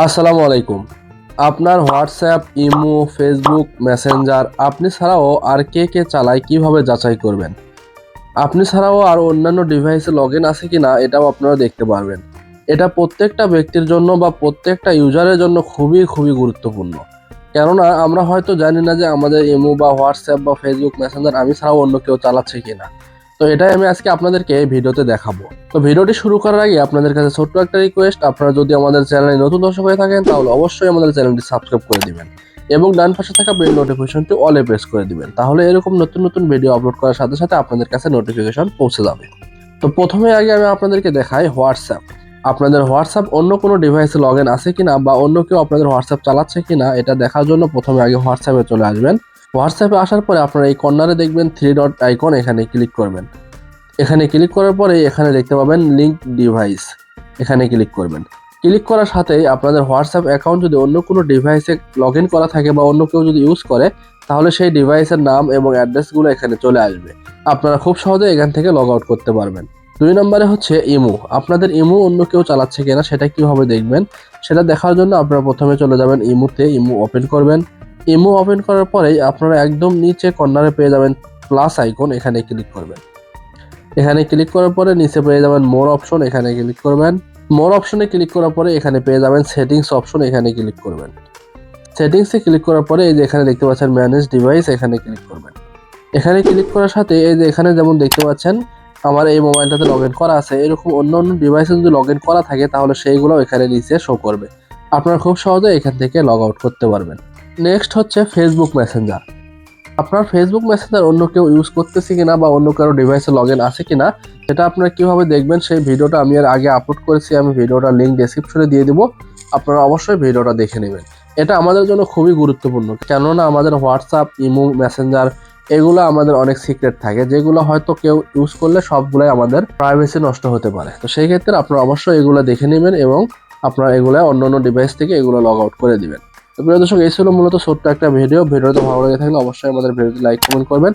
আসসালামু আলাইকুম। আপনার হোয়াটসঅ্যাপ, ইমো, ফেসবুক, মেসেঞ্জার, আপনি ছাড়াও আর কে কে চালায়, কীভাবে যাচাই করবেন? আপনি ছাড়াও আর অন্যান্য ডিভাইসে লগ ইন আছে কি না এটাও আপনারা দেখতে পারবেন। এটা প্রত্যেকটা ব্যক্তির জন্য বা প্রত্যেকটা ইউজারের জন্য খুবই খুবই গুরুত্বপূর্ণ। কেননা, আমরা হয়তো জানি না যে আমাদের ইমো বা হোয়াটসঅ্যাপ বা ফেসবুক, মেসেঞ্জার, আমি ছাড়াও অন্য কেউ চালাচ্ছে কিনা। তো এটাই আমি আজকে আপনাদেরকে এই ভিডিওতে দেখাবো। তো ভিডিওটি শুরু করার আগে আপনাদের কাছে ছোট্ট একটা রিকোয়েস্ট আপনারা যদি আমাদের চ্যানেলে নতুন দর্শক হয়ে থাকেন, তাহলে অবশ্যই আমাদের চ্যানেলটি সাবস্ক্রাইব করে দিবেন এবং ডান পাশে থাকা বেল নোটিফিকেশনটি অলে প্রেস করে দিবেন। তাহলে এরকম নতুন নতুন ভিডিও আপলোড করার সাথে সাথে আপনাদের কাছে নোটিফিকেশন পৌঁছে যাবে। তো প্রথমে আগে আমি আপনাদেরকে দেখাই হোয়াটসঅ্যাপ আপনাদের হোয়াটসঅ্যাপ অন্য কোনো ডিভাইসে লগ ইন আছে কিনা বা অন্য কেউ আপনাদের হোয়াটসঅ্যাপ চালাচ্ছে কিনা, এটা দেখার জন্য প্রথমে আগে হোয়াটসঅ্যাপে চলে আসবেন। হোয়াটসঅ্যাপে আসার পরে আপনারা এই কর্নারে দেখবেন থ্রি ডট আইকন এখানে ক্লিক করবেন। এখানে ক্লিক করার পরে এখানে দেখতে পাবেন লিঙ্ক ডিভাইস এখানে ক্লিক করবেন। ক্লিক করার সাথেই আপনাদের হোয়াটসঅ্যাপ অ্যাকাউন্ট যদি অন্য কোনো ডিভাইসে লগ ইন করা থাকে বা অন্য কেউ যদি ইউজ করে, তাহলে সেই ডিভাইসের নাম এবং অ্যাড্রেসগুলো এখানে চলে আসবে। আপনারা খুব সহজে এখান থেকে লগ আউট করতে পারবেন। দুই নম্বরে হচ্ছে ইমো। আপনাদের ইমো অন্য কেউ চালাচ্ছে কিনা সেটা কীভাবে দেখবেন, সেটা দেখার জন্য আপনারা প্রথমে চলে যাবেন ইমোতে, ইমো ওপেন করবেন। ইমো ওপেন করার পরেই আপনারা একদম নিচে কর্নারে পেয়ে যাবেন প্লাস আইকন, এখানে ক্লিক করবেন। এখানে ক্লিক করার পরে নিচে পেয়ে যাবেন মোর অপশন, এখানে ক্লিক করবেন। মোর অপশনে ক্লিক করার পরে এখানে পেয়ে যাবেন সেটিংস অপশন, এখানে ক্লিক করবেন। সেটিংসে ক্লিক করার পরে এই যে এখানে দেখতে পাচ্ছেন ম্যানেজ ডিভাইস, এখানে ক্লিক করবেন। এখানে ক্লিক করার সাথে এই যে এখানে যেমন দেখতে পাচ্ছেন আমার এই মোবাইলটাতে লগ ইন করা আছে। এরকম অন্য অন্য ডিভাইসে যদি লগ ইন করা থাকে, তাহলে সেইগুলো এখানে নিচে শো করবে। আপনারা খুব সহজে এখান থেকে লগ আউট করতে পারবেন। নেক্সট হচ্ছে ফেসবুক মেসেঞ্জার আপনার ফেসবুক মেসেঞ্জার অন্য কেউ ইউজ করতেছে কিনা বা অন্য কারও ডিভাইসে লগ ইন আছে কিনা, সেটা আপনারা কীভাবে দেখবেন, সেই ভিডিওটা আমি এর আগে আপলোড করেছি, আমি ভিডিওটা লিঙ্ক ডেসক্রিপশনে দিয়ে দিব। আপনারা অবশ্যই ভিডিওটা দেখে নেবেন। এটা আমাদের জন্য খুবই গুরুত্বপূর্ণ। কেননা আমাদের হোয়াটসঅ্যাপ ইমো মেসেঞ্জার এগুলো আমাদের অনেক সিক্রেট থাকে, যেগুলো হয়তো কেউ ইউজ করলে সবগুলাই আমাদের প্রাইভেসি নষ্ট হতে পারে। তো সেই ক্ষেত্রে আপনারা অবশ্যই এগুলো দেখে নেবেন এবং আপনারা এগুলো অন্য অন্য ডিভাইস থেকে এগুলো লগ আউট করে দিবেন। তো প্রিয় দর্শক, এই ছিল মূলত ছোট্ট একটা ভিডিও ভিডিওতে ভালো লেগে থাকলে অবশ্যই আমাদের ভিডিওটি লাইক কমেন্ট করবেন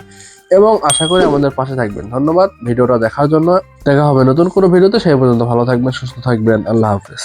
এবং আশা করি আমাদের পাশে থাকবেন। ধন্যবাদ, ভিডিওটা দেখার জন্য। দেখা হবে নতুন কোনো ভিডিওতে সেই পর্যন্ত ভালো থাকবেন, সুস্থ থাকবেন। আল্লাহ হাফিজ।